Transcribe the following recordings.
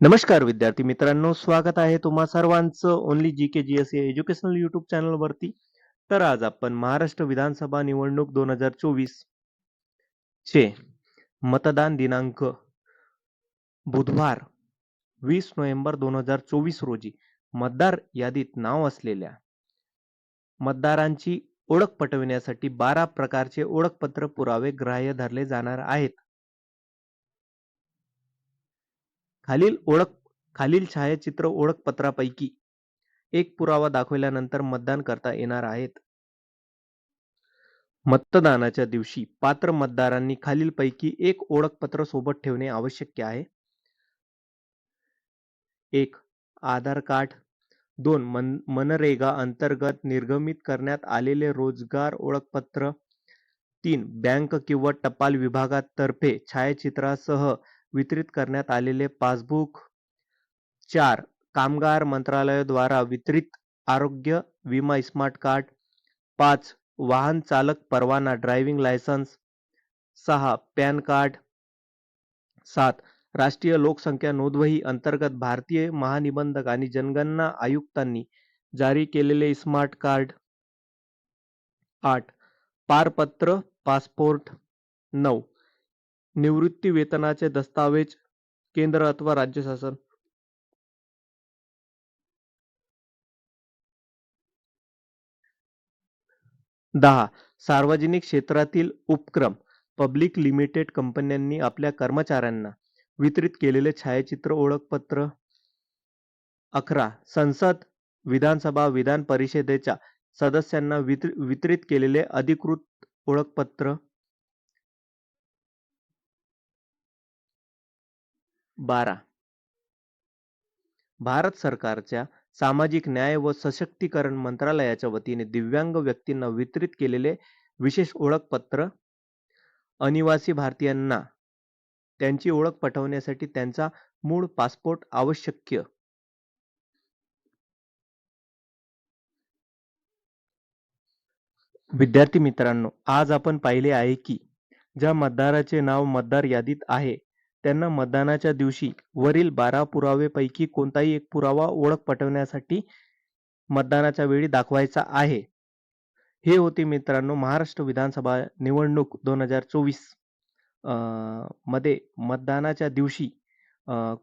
नमस्कार विद्यार्थी मित्रांनो स्वागत आहे तुम्हा सर्वांचं only G K G S educational YouTube चॅनलवरती तर आज आपण महाराष्ट्र विधानसभा निवडणूक दोन हजार चोवीस चे मतदान दिनांक बुधवार वीस नोव्हेंबर दोन हजार चोवीस रोजी मतदार यादीत नाव असलेल्या मतदारांची ओळख पटविण्यासाठी बारा प्रकारचे ओळखपत्र पुरावे ग्राह्य धरले जाणार आहेत. खालील ओळख खालील छायाचित्र ओळखपत्रापैकी एक पुरावा दाखवल्यानंतर मतदान करता येणार आहेत. मतदानाच्या दिवशी पात्र मतदारांनी खालीलपैकी एक ओळखपत्र सोबत ठेवणे आवश्यक आहे. एक आधार कार्ड. दोन मन मनरेगा अंतर्गत निर्गमित करण्यात आलेले रोजगार ओळखपत्र. तीन बँक किंवा टपाल विभागातर्फे छायाचित्रासह वितरित करण्यात आलेले पासबुक चार कामगार मंत्रालयाद्वारा वितरित आरोग्य विमा स्मार्ट कार्ड. पाच वाहन चालक परवाना ड्रायव्हिंग लायसन्स. सहा पॅन कार्ड. सात राष्ट्रीय लोकसंख्या नोंदवही अंतर्गत भारतीय महानिबंधक आणि जनगणना आयुक्तांनी जारी केलेले स्मार्ट कार्ड. आठ पारपत्र पासपोर्ट. नऊ निवृत्ती वेतनाचे दस्तावेज केंद्र अथवा राज्य शासन? दहा. सार्वजनिक क्षेत्रातील उपक्रम. पब्लिक लिमिटेड कंपन्यांनी आपल्या कर्मचाऱ्यांना वितरित केलेले छायाचित्र ओळखपत्र. अकरा. संसद विधानसभा विधान परिषदेच्या सदस्यांना वितर वितरित केलेले अधिकृत ओळखपत्र. बारा. भारत सरकारच्या सामाजिक न्याय व सशक्तीकरण मंत्रालयाच्या वतीने दिव्यांग व्यक्तींना वितरित केलेले विशेष ओळखपत्र अनिवासी भारतीयांना. त्यांची ओळख पटवण्यासाठी त्यांचा मूळ पासपोर्ट आवश्यक. विद्यार्थी मित्रांनो आज आपण पाहिले आहे की ज्या मतदाराचे नाव मतदार यादीत आहे त्यांना मतदानाच्या दिवशी वरील बारा पुरावेपैकी कोणताही एक पुरावा ओळख पटवण्यासाठी मतदानाच्या वेळी दाखवायचा आहे. हे होते मित्रांनो महाराष्ट्र विधानसभा निवडणूक दोन हजार चोवीस. मध्ये मतदानाच्या दिवशी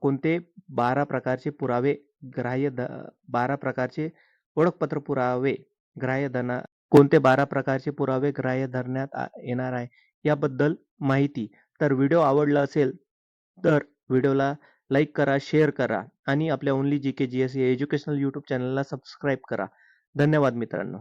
कोणते बारा प्रकारचे पुरावे ग्राह्य ध बारा प्रकारचे ओळखपत्र पुरावे ग्राह्य धरणार कोणते बारा प्रकारचे पुरावे ग्राह्य धरण्यात आ- येणार आहे याबद्दल माहिती. तर व्हिडिओ आवडला असेल तर व्हिडिओला लाईक करा शेअर करा आणि आपल्या only G K G S educational YouTube चॅनलला सबस्क्राईब करा. धन्यवाद मित्रांनो.